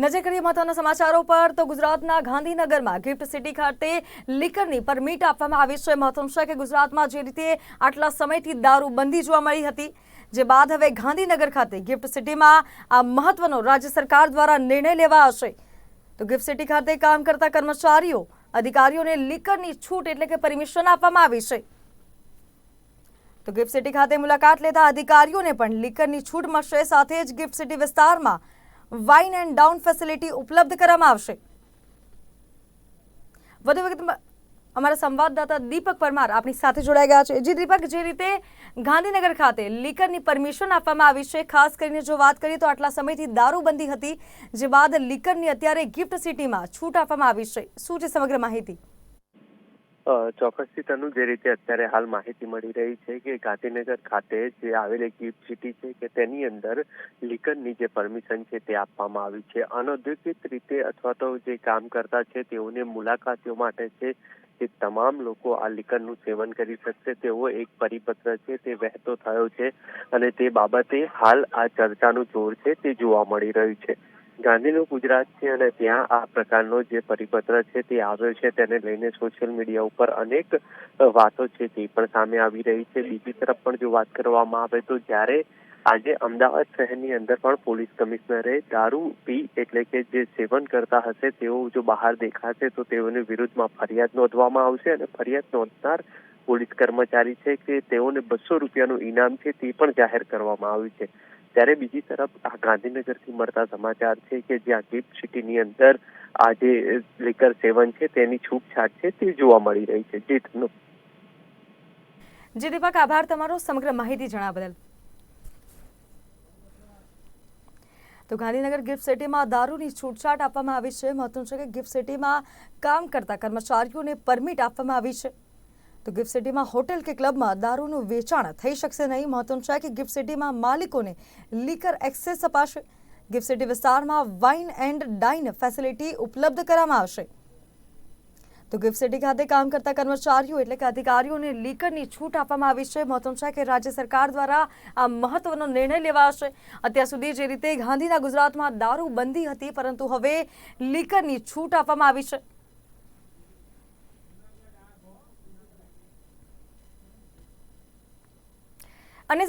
નજર કરીએ મહત્વના સમાચારો પર, તો ગુજરાતના ગાંધીનગરમાં ગિફ્ટ સિટી ખાતે લીકરની પરમિટ આપવામાં આવી છે. મહત્વનું છે કે ગુજરાતમાં જે રીતે આટલા સમયથી દારૂબંધી જોવા મળી હતી, જે બાદ હવે ગાંધીનગર ખાતે ગિફ્ટ સિટીમાં આ મહત્વનો રાજ્ય સરકાર દ્વારા નિર્ણય લેવા આવશે તો ગિફ્ટ સિટી ખાતે કામ કરતા કર્મચારીઓ, અધિકારીઓને લીકરની છૂટ એટલે કે પરમિશન આપવામાં આવી છે. તો ગિફ્ટ સિટી ખાતે મુલાકાત લેતા અધિકારીઓને પણ લીકરની છૂટ મળશે. સાથે જ ગિફ્ટ સિટી વિસ્તારમાં વાઇન એન્ડ ડાઉન ફેસિલિટી ઉપલબ્ધ કરવામાં આવશે. વધુ વિગત અમારા સંવાદદાતા દીપક પરમાર આપણી સાથે જોડાઈ ગયા છે. જી દીપક, જે રીતે ગાંધીનગર ખાતે લીકરની પરમિશન આપવામાં આવી છે, ખાસ કરીને જો વાત કરીએ તો આટલા સમયથી દારૂબંધી હતી, જે બાદ લીકરની અત્યારે ગિફ્ટ સિટીમાં છૂટ આપવામાં આવી છે. શું છે સમગ્ર માહિતી? ચોક્કસથી તનું જે રીતે અત્યારે હાલ માહિતી મળી રહી છે કે ગાંધીનગર ખાતે જે આવેલી ગિફ્ટ સિટી છે કે તેની અંદર લિકનની જે પરમિશન છે તે આપવામાં આવી છે. અનૌદ્યોગિક રીતે અથવા તો જે કામ કરતા છે તેઓને મુલાકાતીઓ માટે છે કે તમામ લોકો આ લીકરનું સેવન કરી શકશે. તેવો એક પરિપત્ર છે તે વહેતો થયો છે અને તે બાબતે હાલ આ ચર્ચાનું જોર છે તે જોવા મળી રહ્યું છે. ગાંધીનું ગુજરાત છે અને ત્યાં આ પ્રકારનો જે પરિપત્ર છે તે આવ્યો છે તેને લઈને સોશિયલ મીડિયા ઉપર અનેક વાતો છે તે પણ સામે આવી રહી છે. બીજી તરફ પણ જો વાત કરવામાં આવે તો જ્યારે આજે અમદાવાદ શહેરની અંદર પણ પોલીસ કમિશનરે દારૂ પી એટલે કે જે સેવન કરતા હશે તેઓ જો બહાર દેખાશે તો તેઓની વિરુદ્ધમાં ફરિયાદ નોંધવામાં આવશે અને ફરિયાદ નોંધનાર પોલીસ કર્મચારી છે કે તેઓને બસો રૂપિયાનું ઇનામ છે તે પણ જાહેર કરવામાં આવ્યું છે. ત્યારે બીજી તરફ આ ગાંધીનગરથી મળતા સમાચાર છે કે જ્યાં ગિફ્ટ સિટીની અંદર આ જે લીકર સેવન છે, તેની છૂટછાટ છે, તે જોવા મળી રહી છે. જીતનું જી, દીપક, આભાર તમારો સમગ્ર માહિતી જણાવવા બદલ. તો ગાંધીનગર ગિફ્ટ સિટીમાં દારૂની છૂટછાટ આપવામાં આવી છે. મહત્વનું છે કે ગિફ્ટ સિટીમાં કામ કરતા કર્મચારીઓને પરમિટ આપવામાં આવી છે. તો ગિફ્ટ સિટીમાં હોટેલ કે ક્લબમાં દારૂનું વેચાણ થઈ શકશે નહીં. મહત્વનું છે કે ગિફ્ટ સિટીમાં માલિકોને લીકર એક્સેસ અપાશે. ગિફ્ટ સિટી વિસ્તારમાં વાઇન એન્ડ ડાઇન ફેસિલિટી ઉપલબ્ધ કરવામાં આવશે. તો ગિફ્ટ સિટી ખાતે કામ કરતા કર્મચારીઓ એટલે કે અધિકારીઓને લીકરની છૂટ આપવામાં આવી છે. મહત્વનું છે કે રાજ્ય સરકાર દ્વારા આ મહત્વનો નિર્ણય લેવાશે. અત્યાર સુધી જે રીતે ગાંધીના ગુજરાતમાં દારૂ બંધી હતી, પરંતુ હવે લીકરની છૂટ આપવામાં આવી છે. અન્ય સમાચાર